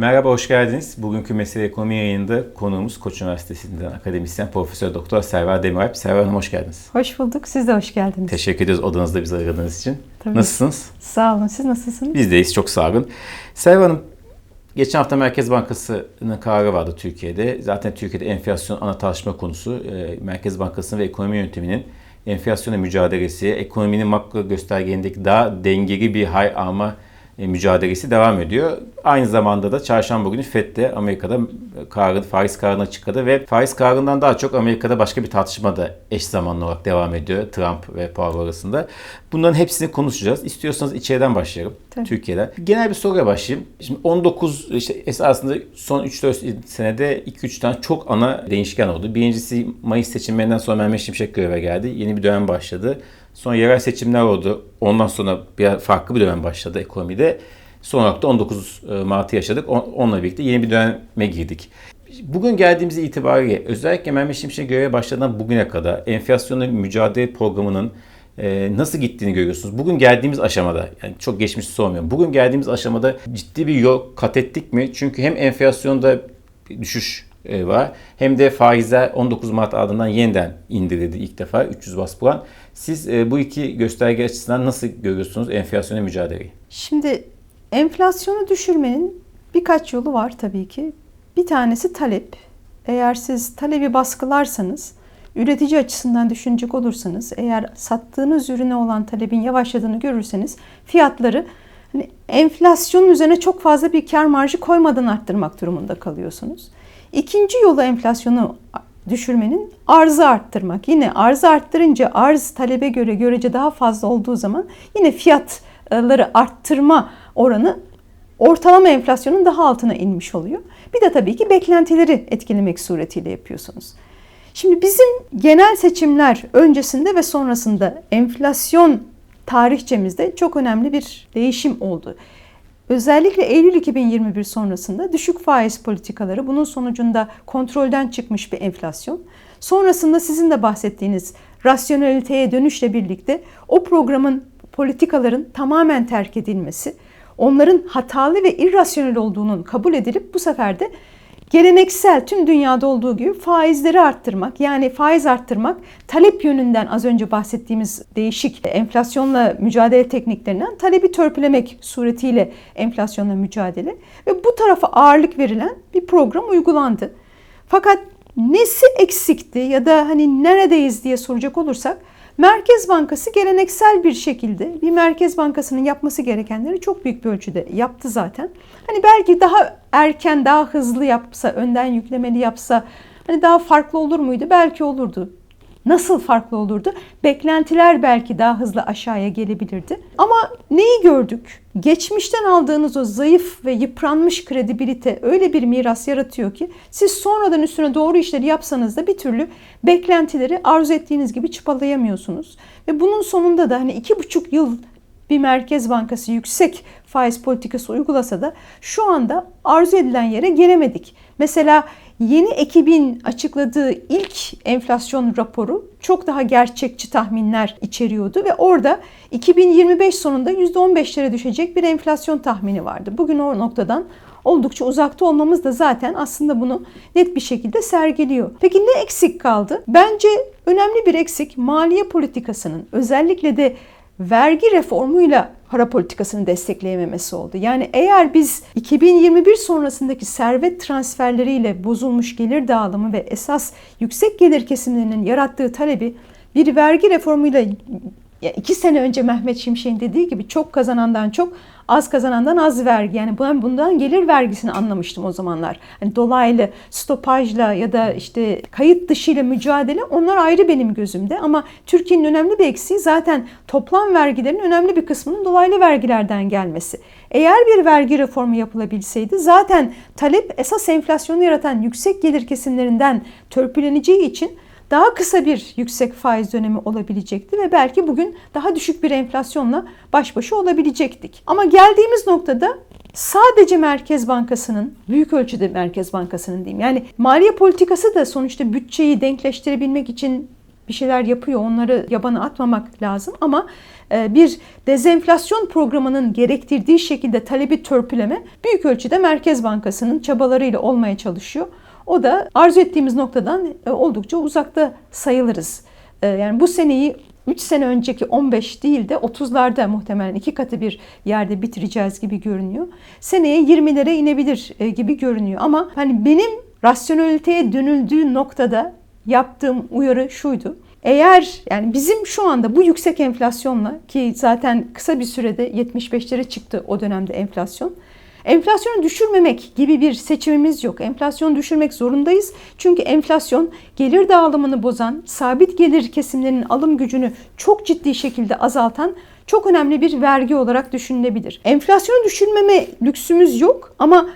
Merhaba, hoş geldiniz. Bugünkü Mesele Ekonomi yayında konuğumuz Koç Üniversitesi'nden akademisyen Profesör Doktor Serva Demiralp. Serva Hanım hoş geldiniz. Hoş bulduk. Siz de hoş geldiniz. Teşekkür ediyoruz odanızda bizi aradığınız için. Tabii. Nasılsınız? Sağ olun. Siz nasılsınız? Bizdeyiz, çok sağ olun. Serva Hanım, geçen hafta Merkez Bankası'nın kararı vardı Türkiye'de. Zaten Türkiye'de enflasyon ana tartışma konusu. Ee, Merkez Bankası'nın ve ekonomi yönetiminin enflasyona mücadelesi, ekonominin makro göstergelerindeki daha dengeli bir hal alma mücadelesi devam ediyor. Aynı zamanda da çarşamba günü FED'de Amerika'da kararı, faiz kararını açıkladı ve faiz kararından daha çok Amerika'da başka bir tartışma da eş zamanlı olarak devam ediyor Trump ve Powell arasında. Bunların hepsini konuşacağız. İstiyorsanız içeriden başlayalım. Tabii. Türkiye'den. Genel bir soruya başlayayım. Şimdi 19 işte esasında son 3-4 senede 2-3 tane çok ana değişken oldu. Birincisi Mayıs seçimlerinden sonra Mehmet Şimşek göreve geldi. Yeni bir dönem başladı. Sonra yerel seçimler oldu. Ondan sonra bir farklı bir dönem başladı ekonomide. Son olarak da 19 Mart'ı yaşadık. On- Onunla birlikte yeni bir döneme girdik. Bugün geldiğimiz itibariyle özellikle Mehmet Şimşek göreve başladığından bugüne kadar enflasyonla mücadele programının e, nasıl gittiğini görüyorsunuz. Bugün geldiğimiz aşamada, yani çok geçmiş sormuyorum. Bugün geldiğimiz aşamada ciddi bir yol kat ettik mi? Çünkü hem enflasyonda düşüş e, var hem de faizler 19 Mart ardından yeniden indirildi ilk defa 300 bas puan. Siz e, bu iki gösterge açısından nasıl görüyorsunuz enflasyona mücadeleyi? Şimdi enflasyonu düşürmenin birkaç yolu var tabii ki. Bir tanesi talep. Eğer siz talebi baskılarsanız, üretici açısından düşünecek olursanız, eğer sattığınız ürüne olan talebin yavaşladığını görürseniz fiyatları hani enflasyonun üzerine çok fazla bir kar marjı koymadan arttırmak durumunda kalıyorsunuz. İkinci yolu enflasyonu düşürmenin arzı arttırmak. Yine arzı arttırınca arz talebe göre görece daha fazla olduğu zaman yine fiyatları arttırma oranı ortalama enflasyonun daha altına inmiş oluyor. Bir de tabii ki beklentileri etkilemek suretiyle yapıyorsunuz. Şimdi bizim genel seçimler öncesinde ve sonrasında enflasyon tarihçemizde çok önemli bir değişim oldu. Özellikle Eylül 2021 sonrasında düşük faiz politikaları, bunun sonucunda kontrolden çıkmış bir enflasyon. Sonrasında sizin de bahsettiğiniz rasyoneliteye dönüşle birlikte o programın politikaların tamamen terk edilmesi, onların hatalı ve irrasyonel olduğunun kabul edilip bu sefer de geleneksel tüm dünyada olduğu gibi faizleri arttırmak yani faiz arttırmak talep yönünden az önce bahsettiğimiz değişik enflasyonla mücadele tekniklerinden talebi törpülemek suretiyle enflasyonla mücadele ve bu tarafa ağırlık verilen bir program uygulandı. Fakat nesi eksikti ya da hani neredeyiz diye soracak olursak Merkez Bankası geleneksel bir şekilde bir Merkez Bankası'nın yapması gerekenleri çok büyük bir ölçüde yaptı zaten. Hani belki daha erken, daha hızlı yapsa, önden yüklemeli yapsa hani daha farklı olur muydu? Belki olurdu. Nasıl farklı olurdu? Beklentiler belki daha hızlı aşağıya gelebilirdi. Ama neyi gördük? Geçmişten aldığınız o zayıf ve yıpranmış kredibilite öyle bir miras yaratıyor ki siz sonradan üstüne doğru işleri yapsanız da bir türlü beklentileri arzu ettiğiniz gibi çıpalayamıyorsunuz. Ve bunun sonunda da hani iki buçuk yıl bir merkez bankası yüksek faiz politikası uygulasa da şu anda arzu edilen yere gelemedik. Mesela yeni ekibin açıkladığı ilk enflasyon raporu çok daha gerçekçi tahminler içeriyordu ve orada 2025 sonunda %15'lere düşecek bir enflasyon tahmini vardı. Bugün o noktadan oldukça uzakta olmamız da zaten aslında bunu net bir şekilde sergiliyor. Peki ne eksik kaldı? Bence önemli bir eksik maliye politikasının özellikle de vergi reformuyla para politikasını destekleyememesi oldu. Yani eğer biz 2021 sonrasındaki servet transferleriyle bozulmuş gelir dağılımı ve esas yüksek gelir kesimlerinin yarattığı talebi bir vergi reformuyla ya iki sene önce Mehmet Şimşek'in dediği gibi çok kazanandan çok az kazanandan az vergi. Yani ben bundan gelir vergisini anlamıştım o zamanlar. Hani dolaylı stopajla ya da işte kayıt dışıyla mücadele onlar ayrı benim gözümde. Ama Türkiye'nin önemli bir eksiği zaten toplam vergilerin önemli bir kısmının dolaylı vergilerden gelmesi. Eğer bir vergi reformu yapılabilseydi zaten talep esas enflasyonu yaratan yüksek gelir kesimlerinden törpüleneceği için daha kısa bir yüksek faiz dönemi olabilecekti ve belki bugün daha düşük bir enflasyonla baş başa olabilecektik. Ama geldiğimiz noktada sadece Merkez Bankası'nın, büyük ölçüde Merkez Bankası'nın diyeyim. Yani maliye politikası da sonuçta bütçeyi denkleştirebilmek için bir şeyler yapıyor. Onları yabana atmamak lazım ama e, bir dezenflasyon programının gerektirdiği şekilde talebi törpüleme büyük ölçüde Merkez Bankası'nın çabalarıyla olmaya çalışıyor. O da arzu ettiğimiz noktadan e, oldukça uzakta sayılırız. E, Yani bu seneyi 3 sene önceki 15 değil de 30'larda muhtemelen iki katı bir yerde bitireceğiz gibi görünüyor. Seneye 20'lere inebilir e, gibi görünüyor. Ama hani benim rasyoneliteye dönüldüğü noktada yaptığım uyarı şuydu. Eğer yani bizim şu anda bu yüksek enflasyonla ki zaten kısa bir sürede 75'lere çıktı o dönemde enflasyon. Enflasyonu düşürmemek gibi bir seçimimiz yok. Enflasyonu düşürmek zorundayız. Çünkü enflasyon gelir dağılımını bozan, sabit gelir kesimlerinin alım gücünü çok ciddi şekilde azaltan çok önemli bir vergi olarak düşünülebilir. Enflasyonu düşürmeme lüksümüz yok ama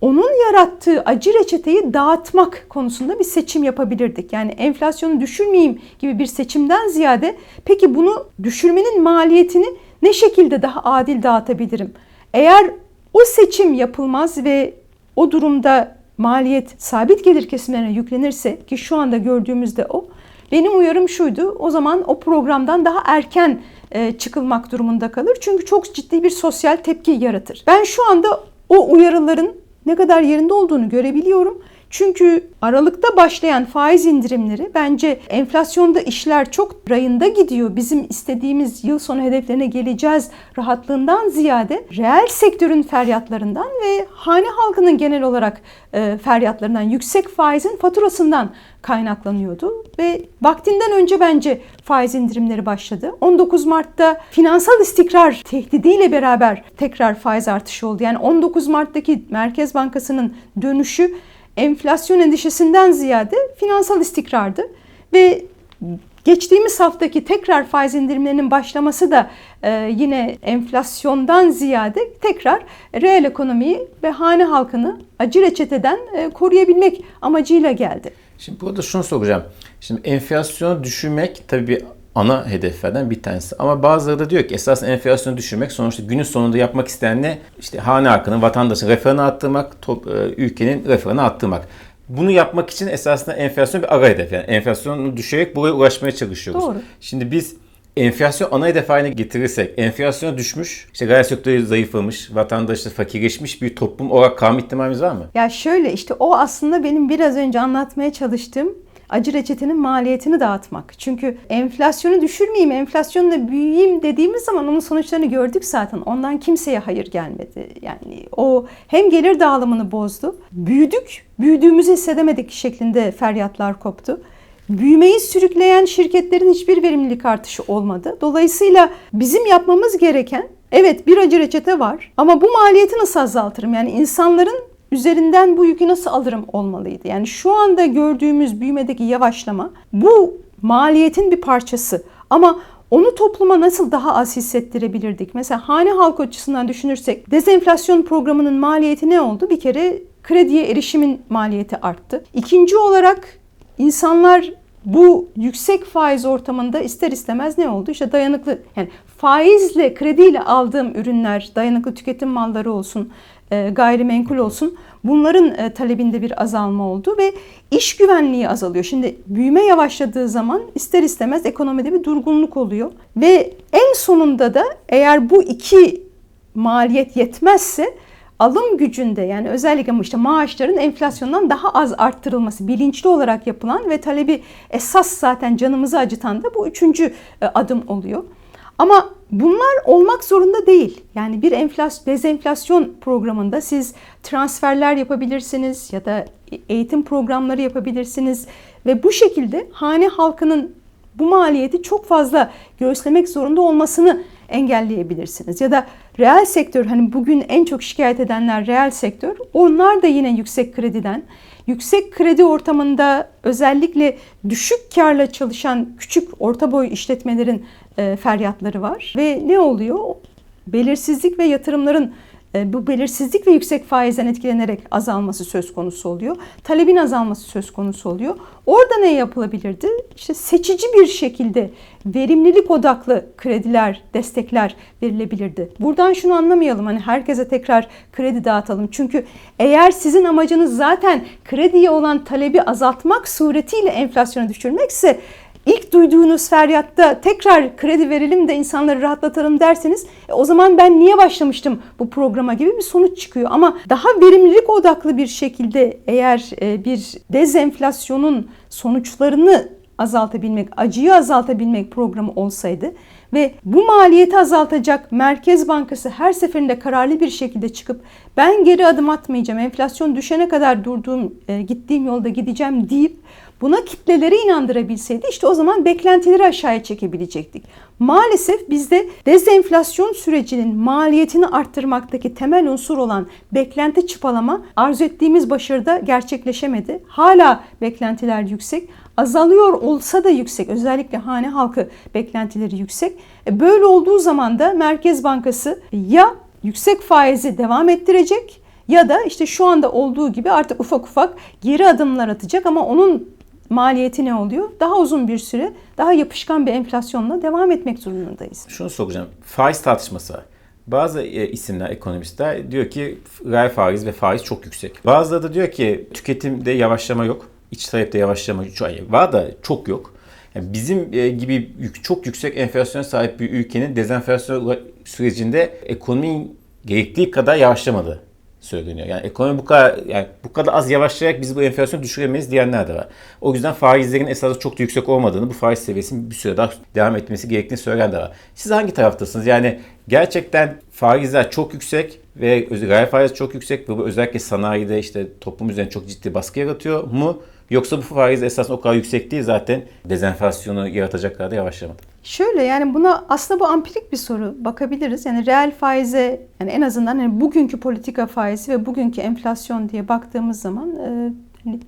onun yarattığı acı reçeteyi dağıtmak konusunda bir seçim yapabilirdik. Yani enflasyonu düşürmeyeyim gibi bir seçimden ziyade peki bunu düşürmenin maliyetini ne şekilde daha adil dağıtabilirim? Eğer o seçim yapılmaz ve o durumda maliyet sabit gelir kesimlerine yüklenirse ki şu anda gördüğümüzde o benim uyarım şuydu. O zaman o programdan daha erken e, çıkılmak durumunda kalır. Çünkü çok ciddi bir sosyal tepki yaratır. Ben şu anda o uyarıların ne kadar yerinde olduğunu görebiliyorum. Çünkü Aralık'ta başlayan faiz indirimleri bence enflasyonda işler çok rayında gidiyor. Bizim istediğimiz yıl sonu hedeflerine geleceğiz rahatlığından ziyade reel sektörün feryatlarından ve hane halkının genel olarak e, feryatlarından yüksek faizin faturasından kaynaklanıyordu ve vaktinden önce bence faiz indirimleri başladı. 19 Mart'ta finansal istikrar tehdidiyle beraber tekrar faiz artışı oldu. Yani 19 Mart'taki Merkez Bankası'nın dönüşü enflasyon endişesinden ziyade finansal istikrardı ve geçtiğimiz haftaki tekrar faiz indirimlerinin başlaması da e, yine enflasyondan ziyade tekrar reel ekonomiyi ve hane halkını acı reçeteden e, koruyabilmek amacıyla geldi. Şimdi burada şunu soracağım. Şimdi enflasyonu düşürmek tabii bir ana hedeflerden bir tanesi. Ama bazıları da diyor ki esas enflasyonu düşürmek sonuçta günün sonunda yapmak isteyen ne? İşte hane halkının, vatandaşın refahını arttırmak, top, e, ülkenin refahını arttırmak. Bunu yapmak için esasında enflasyon bir ara hedef. Yani enflasyonu düşürerek buraya ulaşmaya çalışıyoruz. Doğru. Şimdi biz enflasyon ana hedef haline getirirsek, enflasyon düşmüş, işte gayri sektörü zayıflamış, vatandaşı fakirleşmiş bir toplum olarak kalma ihtimalimiz var mı? Ya şöyle işte o aslında benim biraz önce anlatmaya çalıştığım acı reçetenin maliyetini dağıtmak. Çünkü enflasyonu düşürmeyeyim, enflasyonla büyüyeyim dediğimiz zaman onun sonuçlarını gördük zaten. Ondan kimseye hayır gelmedi. Yani o hem gelir dağılımını bozdu, büyüdük, büyüdüğümüzü hissedemedik şeklinde feryatlar koptu. Büyümeyi sürükleyen şirketlerin hiçbir verimlilik artışı olmadı. Dolayısıyla bizim yapmamız gereken evet bir acı reçete var ama bu maliyeti nasıl azaltırım? Yani insanların üzerinden bu yükü nasıl alırım olmalıydı. Yani şu anda gördüğümüz büyümedeki yavaşlama bu maliyetin bir parçası. Ama onu topluma nasıl daha az hissettirebilirdik? Mesela hane halk açısından düşünürsek dezenflasyon programının maliyeti ne oldu? Bir kere krediye erişimin maliyeti arttı. İkinci olarak insanlar bu yüksek faiz ortamında ister istemez ne oldu? İşte dayanıklı yani faizle krediyle aldığım ürünler, dayanıklı tüketim malları olsun, gayrimenkul olsun bunların e, talebinde bir azalma oldu ve iş güvenliği azalıyor. Şimdi büyüme yavaşladığı zaman ister istemez ekonomide bir durgunluk oluyor ve en sonunda da eğer bu iki maliyet yetmezse alım gücünde yani özellikle işte maaşların enflasyondan daha az arttırılması bilinçli olarak yapılan ve talebi esas zaten canımızı acıtan da bu üçüncü e, adım oluyor. Ama bunlar olmak zorunda değil. Yani bir enflasyon, dezenflasyon programında siz transferler yapabilirsiniz ya da eğitim programları yapabilirsiniz ve bu şekilde hane halkının bu maliyeti çok fazla göğüslemek zorunda olmasını engelleyebilirsiniz. Ya da reel sektör hani bugün en çok şikayet edenler reel sektör. Onlar da yine yüksek krediden, yüksek kredi ortamında özellikle düşük karla çalışan küçük orta boy işletmelerin e, feryatları var. Ve ne oluyor? Belirsizlik ve yatırımların e, bu belirsizlik ve yüksek faizden etkilenerek azalması söz konusu oluyor. Talebin azalması söz konusu oluyor. Orada ne yapılabilirdi? İşte seçici bir şekilde verimlilik odaklı krediler, destekler verilebilirdi. Buradan şunu anlamayalım hani herkese tekrar kredi dağıtalım. Çünkü eğer sizin amacınız zaten krediye olan talebi azaltmak suretiyle enflasyonu düşürmekse ilk duyduğunuz feryatta tekrar kredi verelim de insanları rahatlatalım derseniz e, o zaman ben niye başlamıştım bu programa gibi bir sonuç çıkıyor. Ama daha verimlilik odaklı bir şekilde eğer e, bir dezenflasyonun sonuçlarını azaltabilmek, acıyı azaltabilmek programı olsaydı ve bu maliyeti azaltacak Merkez Bankası her seferinde kararlı bir şekilde çıkıp ben geri adım atmayacağım, enflasyon düşene kadar durduğum, e, gittiğim yolda gideceğim deyip buna kitleleri inandırabilseydi işte o zaman beklentileri aşağıya çekebilecektik. Maalesef bizde dezenflasyon sürecinin maliyetini arttırmaktaki temel unsur olan beklenti çıpalama arzu ettiğimiz başarıda gerçekleşemedi. Hala beklentiler yüksek. Azalıyor olsa da yüksek. Özellikle hane halkı beklentileri yüksek. E, Böyle olduğu zaman da Merkez Bankası ya yüksek faizi devam ettirecek ya da işte şu anda olduğu gibi artık ufak ufak geri adımlar atacak ama onun maliyeti ne oluyor? Daha uzun bir süre daha yapışkan bir enflasyonla devam etmek zorundayız. Şunu soracağım. Faiz tartışması. Bazı e, isimler, ekonomistler diyor ki reel faiz ve faiz çok yüksek. Bazıları da diyor ki tüketimde yavaşlama yok. İç talepte yavaşlama var da çok yok. Yani bizim e, gibi çok yüksek enflasyon sahip bir ülkenin dezenflasyon sürecinde ekonominin gerektiği kadar yavaşlamadı söyleniyor. Yani ekonomi bu kadar yani bu kadar az yavaşlayarak biz bu enflasyonu düşüremeyiz diyenler de var. O yüzden faizlerin esasında çok da yüksek olmadığını, bu faiz seviyesinin bir süre daha devam etmesi gerektiğini söyleyen de var. Siz hangi taraftasınız? Yani gerçekten faizler çok yüksek ve reel faiz çok yüksek ve bu özellikle sanayide işte toplum üzerine çok ciddi baskı yaratıyor mu? Yoksa bu faiz esasında o kadar yüksek değil zaten dezenflasyonu yaratacak kadar da yavaşlamadı. Şöyle yani buna aslında bu ampirik bir soru bakabiliriz. Yani reel faize yani en azından hani bugünkü politika faizi ve bugünkü enflasyon diye baktığımız zaman e, hani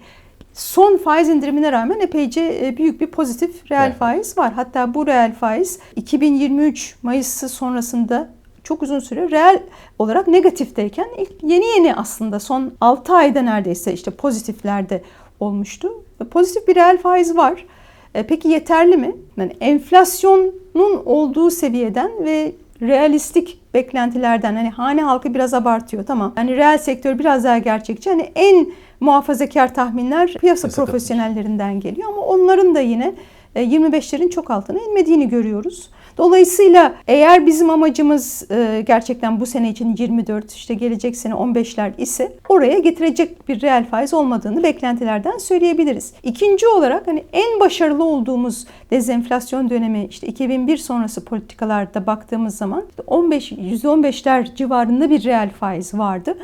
son faiz indirimine rağmen epeyce e, büyük bir pozitif reel Evet. faiz var. Hatta bu reel faiz 2023 Mayıs'ı sonrasında çok uzun süre reel olarak negatifteyken ilk yeni yeni aslında son 6 ayda neredeyse işte pozitiflerde olmuştu. Pozitif bir reel faiz var. E, Peki yeterli mi? Yani enflasyonun olduğu seviyeden ve realistik beklentilerden hani hane halkı biraz abartıyor tamam. Yani reel sektör biraz daha gerçekçi. Hani en muhafazakar tahminler piyasa Piyasa profesyonellerinden geliyor ama onların da yine e, 25'lerin çok altına inmediğini görüyoruz. Dolayısıyla eğer bizim amacımız e, gerçekten bu sene için 24 işte gelecek sene 15'ler ise oraya getirecek bir reel faiz olmadığını beklentilerden söyleyebiliriz. İkinci olarak hani en başarılı olduğumuz dezenflasyon dönemi işte 2001 sonrası politikalarda baktığımız zaman 15 %15'ler civarında bir reel faiz vardı.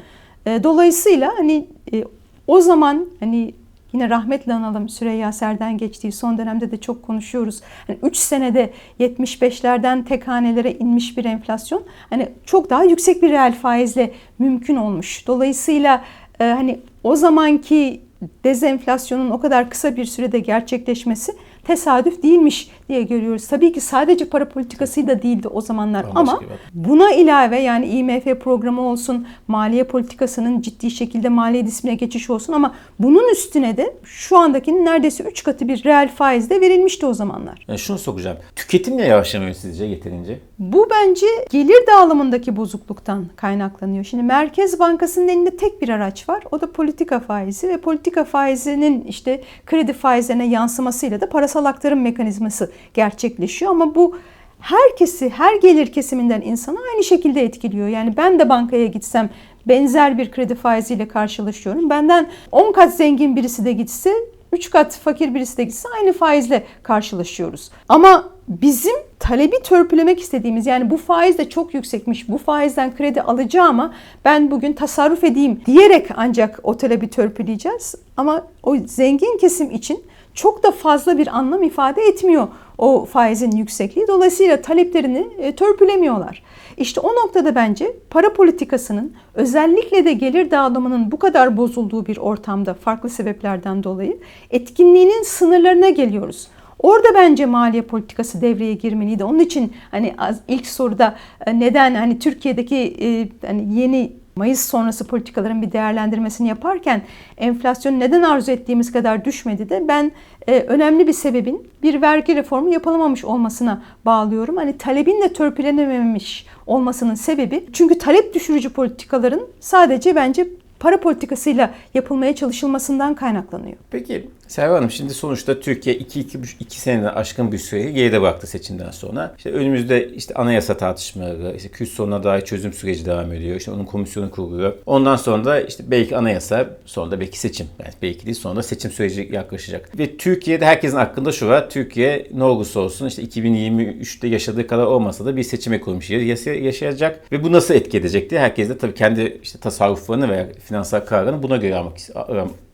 E, Dolayısıyla hani e, o zaman hani Yine rahmetle analım Süreyya Ser'den geçtiği son dönemde de çok konuşuyoruz. Hani 3 senede 75'lerden tek hanelere inmiş bir enflasyon hani çok daha yüksek bir reel faizle mümkün olmuş. Dolayısıyla e, hani o zamanki dezenflasyonun o kadar kısa bir sürede gerçekleşmesi tesadüf değilmiş diye görüyoruz. Tabii ki sadece para politikası da değildi o zamanlar Bambaşka ama adam. Buna ilave yani IMF programı olsun, maliye politikasının ciddi şekilde maliye disipline geçiş olsun ama bunun üstüne de şu andakinin neredeyse 3 katı bir reel faiz de verilmişti o zamanlar. Yani şunu sokacağım. Tüketim niye yavaşlamıyor sizce yeterince? Bu bence gelir dağılımındaki bozukluktan kaynaklanıyor. Şimdi Merkez Bankası'nın elinde tek bir araç var. O da politika faizi ve politika faizinin işte kredi faizlerine yansımasıyla da parasal aktarım mekanizması gerçekleşiyor. Ama bu herkesi, her gelir kesiminden insana aynı şekilde etkiliyor. Yani ben de bankaya gitsem benzer bir kredi faiziyle karşılaşıyorum. Benden 10 kat zengin birisi de gitse 3 kat fakir birisi de gitse aynı faizle karşılaşıyoruz. Ama bizim talebi törpülemek istediğimiz yani bu faiz de çok yüksekmiş bu faizden kredi alacağım ama ben bugün tasarruf edeyim diyerek ancak o talebi törpüleyeceğiz. Ama o zengin kesim için çok da fazla bir anlam ifade etmiyor o faizin yüksekliği. Dolayısıyla taleplerini e, törpülemiyorlar. İşte o noktada bence para politikasının özellikle de gelir dağılımının bu kadar bozulduğu bir ortamda farklı sebeplerden dolayı etkinliğinin sınırlarına geliyoruz. Orada bence maliye politikası devreye girmeliydi. Onun için hani ilk soruda e, neden hani Türkiye'deki e, hani yeni Mayıs sonrası politikaların bir değerlendirmesini yaparken enflasyon neden arzu ettiğimiz kadar düşmedi de ben e, önemli bir sebebin bir vergi reformu yapılamamış olmasına bağlıyorum. Hani talebin de törpülenememiş olmasının sebebi çünkü talep düşürücü politikaların sadece bence para politikasıyla yapılmaya çalışılmasından kaynaklanıyor. Peki Serva Hanım şimdi sonuçta Türkiye 2-2 seneden aşkın bir süreyi geride bıraktı seçimden sonra. İşte önümüzde işte anayasa tartışmaları, işte Kürt sorununa dair çözüm süreci devam ediyor. İşte onun komisyonu kuruluyor. Ondan sonra da işte belki anayasa, sonra da belki seçim. Yani belki değil sonra da seçim süreci yaklaşacak. Ve Türkiye'de herkesin aklında şu var. Türkiye ne olursa olsun işte 2023'te yaşadığı kadar olmasa da bir seçim ekonomisi yaşayacak. Ve bu nasıl etki edecek diye herkes de tabii kendi işte tasarruflarını veya finansal kararını buna göre almak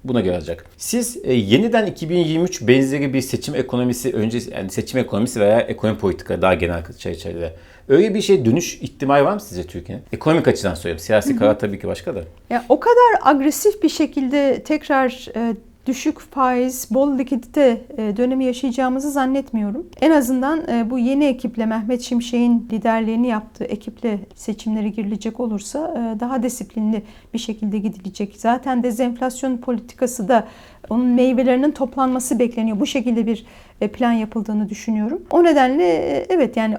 buna göre alacak. Siz e, yeniden 2023 benzeri bir seçim ekonomisi önce yani seçim ekonomisi veya ekonomi politika daha genel çerçevede öyle bir şey dönüş ihtimali var mı sizce Türkiye'nin? Ekonomik açıdan söylüyorum. Siyasi karar tabii ki başka da. Ya o kadar agresif bir şekilde tekrar e, düşük faiz, bol likidite e, dönemi yaşayacağımızı zannetmiyorum. En azından e, bu yeni ekiple Mehmet Şimşek'in liderliğini yaptığı ekiple seçimlere girilecek olursa e, daha disiplinli bir şekilde gidilecek. Zaten dezenflasyon politikası da onun meyvelerinin toplanması bekleniyor. Bu şekilde bir plan yapıldığını düşünüyorum. O nedenle evet yani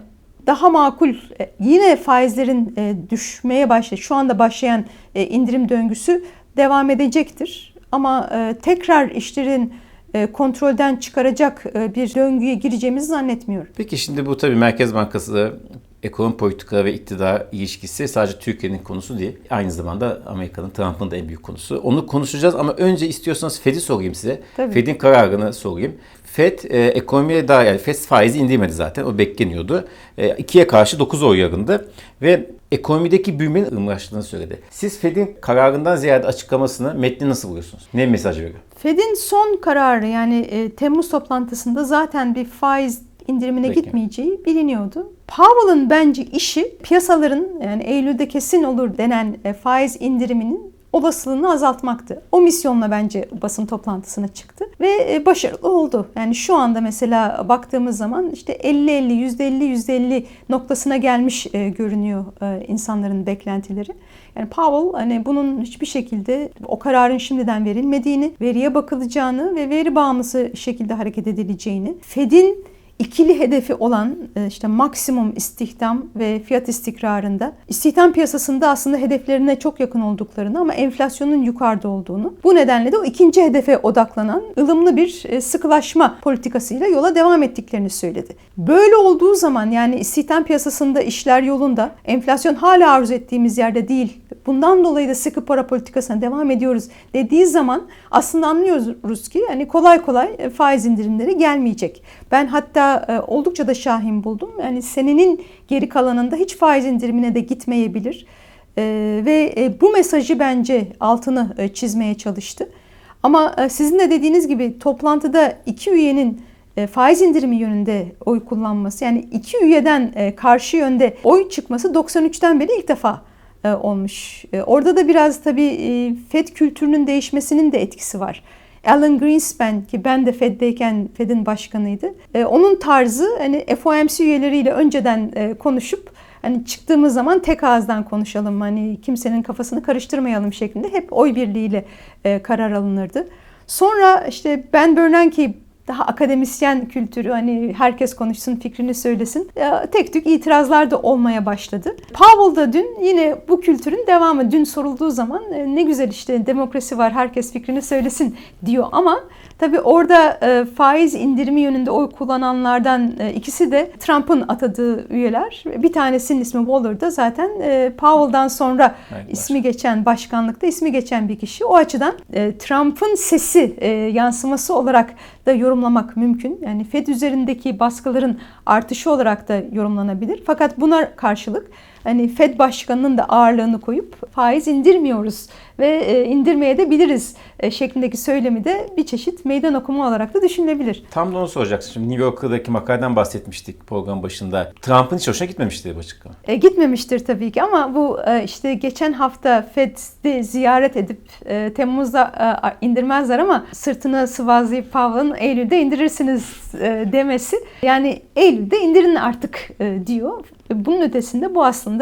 daha makul yine faizlerin düşmeye başladı. Şu anda başlayan indirim döngüsü devam edecektir. Ama e, tekrar işlerin e, kontrolden çıkaracak e, bir döngüye gireceğimizi zannetmiyorum. Peki şimdi bu tabii Merkez Bankası ekonomi politika ve iktidar ilişkisi sadece Türkiye'nin konusu değil. Aynı zamanda Amerika'nın, Trump'ın da en büyük konusu. Onu konuşacağız ama önce istiyorsanız Fed'i sorayım size. Fed'in kararını sorayım. Fed e, ekonomiye daha yani Fed faizi indirmedi zaten. O bekleniyordu. E, ikiye karşı 9 oy yarındı. Ve ekonomideki büyümenin ımlaştığını söyledi. Siz Fed'in kararından ziyade açıklamasını metni nasıl buluyorsunuz? Ne mesaj veriyor? Fed'in son kararı yani e, Temmuz toplantısında zaten bir faiz indirimine Peki. gitmeyeceği biliniyordu. Powell'ın bence işi piyasaların yani Eylül'de kesin olur denen e, faiz indiriminin olasılığını azaltmaktı. O misyonla bence basın toplantısına çıktı ve e, başarılı oldu. Yani şu anda mesela baktığımız zaman işte 50-50, %50, %50 noktasına gelmiş e, görünüyor e, insanların beklentileri. Yani Powell hani bunun hiçbir şekilde o kararın şimdiden verilmediğini, veriye bakılacağını ve veri bağımlısı şekilde hareket edileceğini, Fed'in ikili hedefi olan e, işte maksimum istihdam ve fiyat istikrarında istihdam piyasasında aslında hedeflerine çok yakın olduklarını ama enflasyonun yukarıda olduğunu bu nedenle de o ikinci hedefe odaklanan ılımlı bir e, sıkılaşma politikasıyla yola devam ettiklerini söyledi. Böyle olduğu zaman yani istihdam piyasasında işler yolunda enflasyon hala arzu ettiğimiz yerde değil bundan dolayı da sıkı para politikasına devam ediyoruz dediği zaman aslında anlıyoruz ki hani kolay kolay e, faiz indirimleri gelmeyecek. Ben hatta e, oldukça da şahin buldum. Yani senenin geri kalanında hiç faiz indirimine de gitmeyebilir. E, ve bu mesajı bence altını çizmeye çalıştı. Ama sizin de dediğiniz gibi toplantıda iki üyenin faiz indirimi yönünde oy kullanması yani iki üyeden karşı yönde oy çıkması 93'ten beri ilk defa olmuş. E, orada da biraz tabii e, FED kültürünün değişmesinin de etkisi var. Alan Greenspan ki ben de Fed'deyken Fed'in başkanıydı. Onun tarzı hani FOMC üyeleriyle önceden konuşup hani çıktığımız zaman tek ağızdan konuşalım hani kimsenin kafasını karıştırmayalım şeklinde hep oy birliğiyle karar alınırdı. Sonra işte Ben Bernanke daha akademisyen kültürü hani herkes konuşsun fikrini söylesin. Tek tük itirazlar da olmaya başladı. Powell da dün yine bu kültürün devamı. Dün sorulduğu zaman e, ne güzel işte demokrasi var herkes fikrini söylesin diyor ama Tabii orada e, faiz indirimi yönünde oy kullananlardan e, ikisi de Trump'ın atadığı üyeler. Bir tanesinin ismi Waller'da zaten e, Powell'dan sonra evet, ismi geçen başkanlıkta ismi geçen bir kişi. O açıdan Trump'ın sesi yansıması olarak da yorumlamak mümkün. Yani Fed üzerindeki baskıların artışı olarak da yorumlanabilir. Fakat buna karşılık hani Fed başkanının da ağırlığını koyup faiz indirmiyoruz ve e, indirmeye de biliriz e, şeklindeki söylemi de bir çeşit meydan okuma olarak da düşünülebilir. Tam da onu soracaksın. Şimdi New York'taki makaleden bahsetmiştik program başında. Trump'ın hiç hoşuna gitmemişti bu açıklama. E, gitmemiştir tabii ki ama bu e, işte geçen hafta Fed'i ziyaret edip e, Temmuz'da e, indirmezler ama sırtını sıvazlayıp Powell'ın Eylül'de indirirsiniz e, demesi. Yani Eylül'de indirin artık e, diyor. Bunun ötesinde bu aslında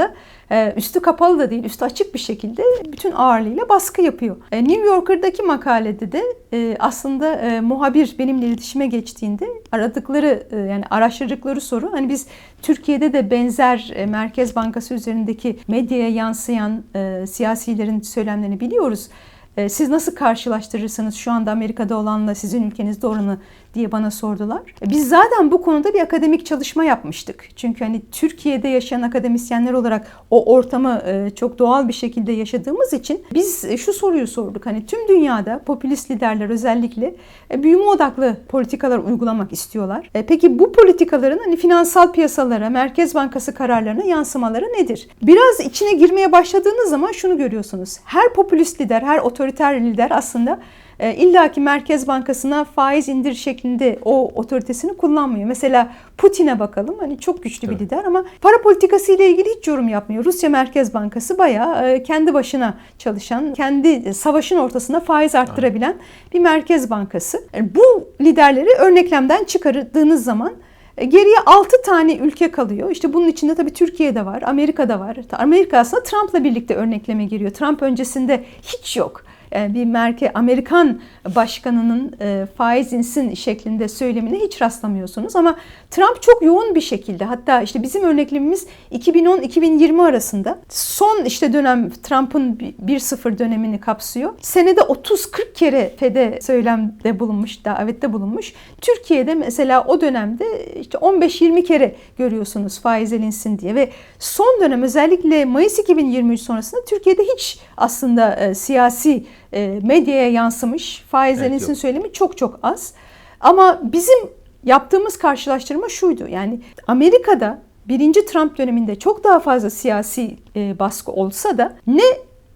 e, üstü kapalı da değil, üstü açık bir şekilde bütün ağırlığıyla baskı yapıyor. E, New Yorker'daki makalede de e, aslında muhabir benimle iletişime geçtiğinde aradıkları yani araştırdıkları soru hani biz Türkiye'de de benzer Merkez Bankası üzerindeki medyaya yansıyan siyasilerin söylemlerini biliyoruz. Siz nasıl karşılaştırırsınız şu anda Amerika'da olanla sizin ülkenizde olanı diye bana sordular. E, Biz zaten bu konuda bir akademik çalışma yapmıştık. Çünkü hani Türkiye'de yaşayan akademisyenler olarak o ortamı e, çok doğal bir şekilde yaşadığımız için biz e, şu soruyu sorduk. Hani tüm dünyada popülist liderler özellikle büyüme odaklı politikalar uygulamak istiyorlar. Peki bu politikaların hani finansal piyasalara, Merkez Bankası kararlarına yansımaları nedir? Biraz içine girmeye başladığınız zaman şunu görüyorsunuz. Her popülist lider, her otoriter lider aslında e, illaki Merkez Bankası'na faiz indir şeklinde o otoritesini kullanmıyor. Mesela Putin'e bakalım. Hani çok güçlü bir Evet. lider ama para politikası ile ilgili hiç yorum yapmıyor. Rusya Merkez Bankası bayağı e, kendi başına çalışan, kendi savaşın ortasında faiz arttırabilen bir merkez bankası. Yani bu liderleri örneklemden çıkardığınız zaman e, Geriye 6 tane ülke kalıyor. İşte bunun içinde tabii Türkiye'de var, Amerika'da var. Amerika aslında Trump'la birlikte örnekleme giriyor. Trump öncesinde hiç yok. Yani bir merke Amerikan başkanının e, faiz insin şeklinde söylemine hiç rastlamıyorsunuz ama Trump çok yoğun bir şekilde hatta işte bizim örneklemimiz 2010-2020 arasında son işte dönem Trump'ın 1-0 dönemini kapsıyor. Senede 30-40 kere FED'e söylemde bulunmuş, davette bulunmuş. Türkiye'de mesela o dönemde işte 15-20 kere görüyorsunuz faiz elinsin diye ve son dönem özellikle Mayıs 2023 sonrasında Türkiye'de hiç aslında e, siyasi e, medyaya yansımış faiz Evet, söylemi çok çok az. Ama bizim yaptığımız karşılaştırma şuydu. Yani Amerika'da birinci Trump döneminde çok daha fazla siyasi e, baskı olsa da ne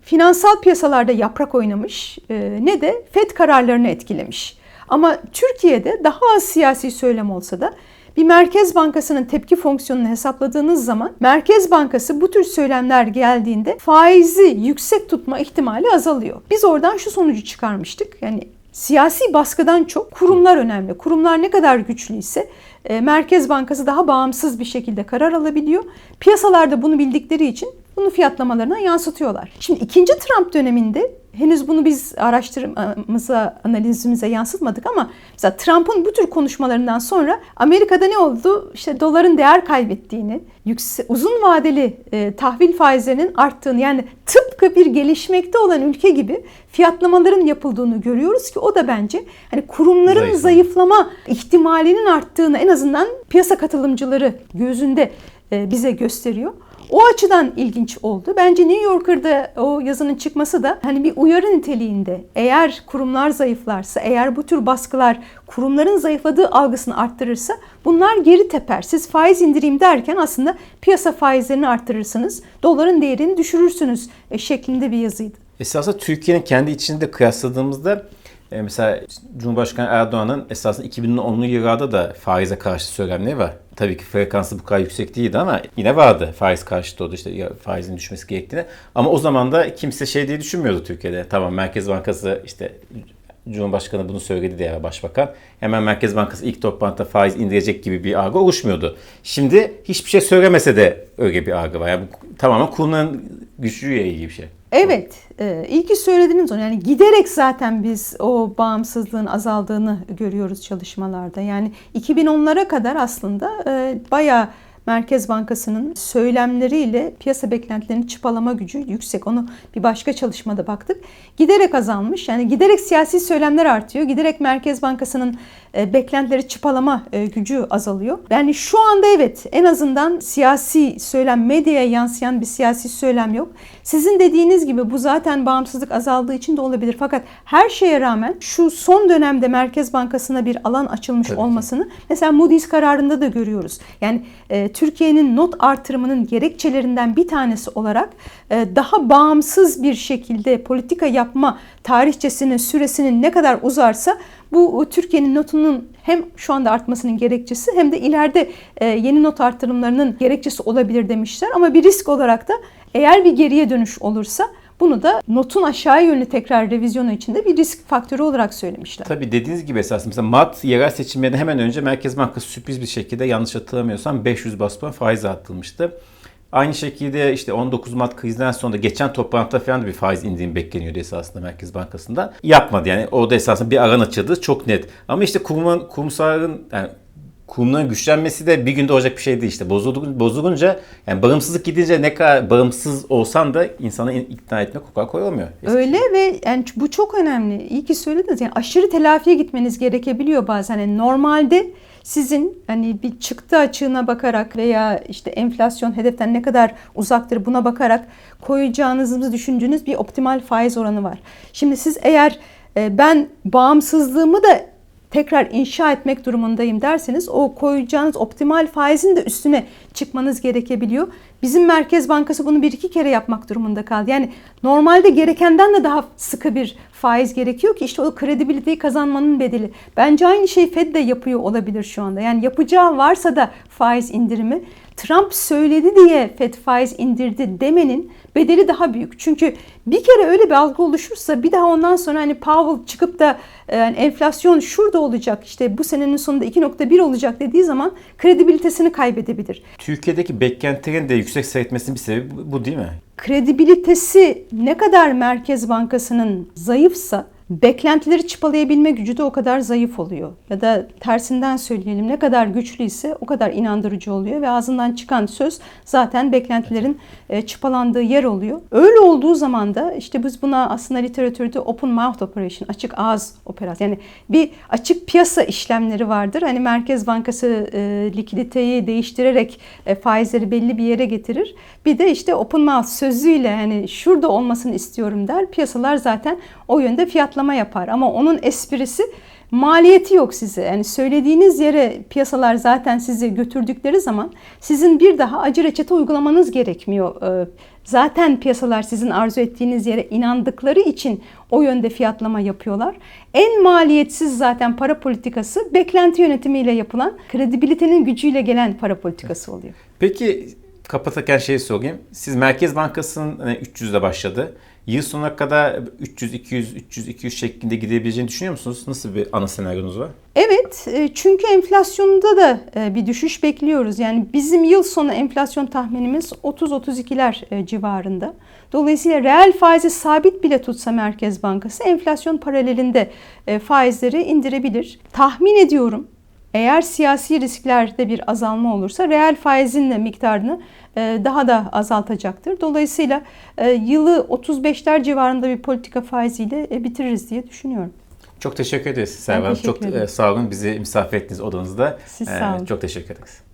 finansal piyasalarda yaprak oynamış e, ne de FED kararlarını etkilemiş. Ama Türkiye'de daha az siyasi söylem olsa da bir Merkez Bankası'nın tepki fonksiyonunu hesapladığınız zaman Merkez Bankası bu tür söylemler geldiğinde faizi yüksek tutma ihtimali azalıyor. Biz oradan şu sonucu çıkarmıştık. Yani siyasi baskıdan çok kurumlar önemli. Kurumlar ne kadar güçlüyse e, Merkez Bankası daha bağımsız bir şekilde karar alabiliyor. Piyasalarda bunu bildikleri için bunu fiyatlamalarına yansıtıyorlar. Şimdi ikinci Trump döneminde henüz bunu biz araştırmamıza, analizimize yansıtmadık ama mesela Trump'ın bu tür konuşmalarından sonra Amerika'da ne oldu? İşte doların değer kaybettiğini, yükse, uzun vadeli e, tahvil faizlerinin arttığını yani tıpkı bir gelişmekte olan ülke gibi fiyatlamaların yapıldığını görüyoruz ki o da bence hani kurumların Zayıflama. zayıflama ihtimalinin arttığını en azından piyasa katılımcıları gözünde e, bize gösteriyor. O açıdan ilginç oldu. Bence New Yorker'da o yazının çıkması da hani bir uyarı niteliğinde. Eğer kurumlar zayıflarsa, eğer bu tür baskılar kurumların zayıfladığı algısını arttırırsa bunlar geri teper. Siz faiz indireyim derken aslında piyasa faizlerini arttırırsınız, doların değerini düşürürsünüz e, şeklinde bir yazıydı. Esasında Türkiye'nin kendi içinde kıyasladığımızda e, mesela Cumhurbaşkanı Erdoğan'ın esasında 2010'lu yıllarda da faize karşı söylemleri var. Tabii ki frekansı bu kadar yüksek değildi ama yine vardı faiz karşıtı oldu işte faizin düşmesi gerektiğini. Ama o zaman da kimse şey diye düşünmüyordu Türkiye'de. Tamam Merkez Bankası işte Cumhurbaşkanı bunu söyledi diye başbakan. Hemen Merkez Bankası ilk toplantıda faiz indirecek gibi bir algı oluşmuyordu. Şimdi hiçbir şey söylemese de öyle bir algı var. Yani bu tamamen kurumların güçlüğüyle ilgili bir şey. Evet, e, iyi ki söylediniz onu. Yani giderek zaten biz o bağımsızlığın azaldığını görüyoruz çalışmalarda. Yani 2010'lara kadar aslında e, bayağı Merkez Bankası'nın söylemleriyle piyasa beklentilerini çıpalama gücü yüksek. Onu bir başka çalışmada baktık. Giderek azalmış. Yani giderek siyasi söylemler artıyor. Giderek Merkez Bankası'nın beklentileri çıpalama e, gücü azalıyor. Yani şu anda evet en azından siyasi söylem medyaya yansıyan bir siyasi söylem yok. Sizin dediğiniz gibi bu zaten bağımsızlık azaldığı için de olabilir. Fakat her şeye rağmen şu son dönemde Merkez Bankası'na bir alan açılmış Tabii ki. olmasını mesela Moody's kararında da görüyoruz. Yani e, Türkiye'nin not artırımının gerekçelerinden bir tanesi olarak e, daha bağımsız bir şekilde politika yapma tarihçesinin süresinin ne kadar uzarsa bu Türkiye'nin notunun hem şu anda artmasının gerekçesi hem de ileride e, yeni not artırımlarının gerekçesi olabilir demişler. Ama bir risk olarak da eğer bir geriye dönüş olursa bunu da notun aşağı yönlü tekrar revizyonu içinde bir risk faktörü olarak söylemişler. Tabii dediğiniz gibi esasında mesela Mart yerel seçimlerinde hemen önce Merkez Bankası sürpriz bir şekilde yanlış hatırlamıyorsam 500 bas puan faiz arttırmıştı. Aynı şekilde işte 19 Mart krizden sonra geçen toplantıda falan da bir faiz indiğim bekleniyordu esasında Merkez Bankası'nda. Yapmadı yani orada esasında bir aran açıldı çok net. Ama işte kurumun, kurumsalların yani kurumların güçlenmesi de bir günde olacak bir şey değil işte. Bozuldu, bozulunca yani bağımsızlık gidince ne kadar bağımsız olsan da insanı ikna etmek o kadar kolay. Öyle ve yani bu çok önemli. İyi ki söylediniz. Yani aşırı telafiye gitmeniz gerekebiliyor bazen. Yani normalde sizin hani bir çıktı açığına bakarak veya işte enflasyon hedeften ne kadar uzaktır buna bakarak koyacağınızı düşündüğünüz bir optimal faiz oranı var. Şimdi siz eğer e, ben bağımsızlığımı da tekrar inşa etmek durumundayım derseniz o koyacağınız optimal faizin de üstüne çıkmanız gerekebiliyor. Bizim Merkez Bankası bunu bir iki kere yapmak durumunda kaldı. Yani normalde gerekenden de daha sıkı bir faiz gerekiyor ki işte o kredibiliteyi kazanmanın bedeli. Bence aynı şeyi Fed de yapıyor olabilir şu anda. Yani yapacağı varsa da faiz indirimi Trump söyledi diye FED faiz indirdi demenin bedeli daha büyük. Çünkü bir kere öyle bir algı oluşursa bir daha ondan sonra hani Powell çıkıp da yani enflasyon şurada olacak işte bu senenin sonunda 2.1 olacak dediği zaman kredibilitesini kaybedebilir. Türkiye'deki beklentilerin de yüksek seyretmesinin bir sebebi bu değil mi? Kredibilitesi ne kadar Merkez Bankası'nın zayıfsa beklentileri çıpalayabilme gücü de o kadar zayıf oluyor. Ya da tersinden söyleyelim ne kadar güçlüyse o kadar inandırıcı oluyor ve ağzından çıkan söz zaten beklentilerin e, çıpalandığı yer oluyor. Öyle olduğu zaman da işte biz buna aslında literatürde open mouth operation, açık ağız operasyonu yani bir açık piyasa işlemleri vardır. Hani Merkez Bankası e, likiditeyi değiştirerek e, faizleri belli bir yere getirir. Bir de işte open mouth sözüyle hani şurada olmasını istiyorum der. Piyasalar zaten o yönde fiyatlama yapar ama onun esprisi maliyeti yok size. Yani söylediğiniz yere piyasalar zaten sizi götürdükleri zaman sizin bir daha acı reçete uygulamanız gerekmiyor. Ee, Zaten piyasalar sizin arzu ettiğiniz yere inandıkları için o yönde fiyatlama yapıyorlar. En maliyetsiz zaten para politikası beklenti yönetimiyle yapılan kredibilitenin gücüyle gelen para politikası oluyor. Peki kapatırken şeyi sorayım. Siz Merkez Bankası'nın hani 300'de başladı. Yıl sonuna kadar 300, 200, 300, 200 şeklinde gidebileceğini düşünüyor musunuz? Nasıl bir ana senaryonuz var? Evet e, çünkü enflasyonda da e, bir düşüş bekliyoruz. Yani bizim yıl sonu enflasyon tahminimiz 30-32'ler e, civarında. Dolayısıyla reel faizi sabit bile tutsa Merkez Bankası enflasyon paralelinde faizleri indirebilir. Tahmin ediyorum eğer siyasi risklerde bir azalma olursa reel faizin de miktarını daha da azaltacaktır. Dolayısıyla yılı 35'ler civarında bir politika faiziyle bitiririz diye düşünüyorum. Çok teşekkür ederiz Servan. Çok ederim. sağ olun bizi misafir ettiniz odanızda. Siz sağ olun. Çok teşekkür ederiz.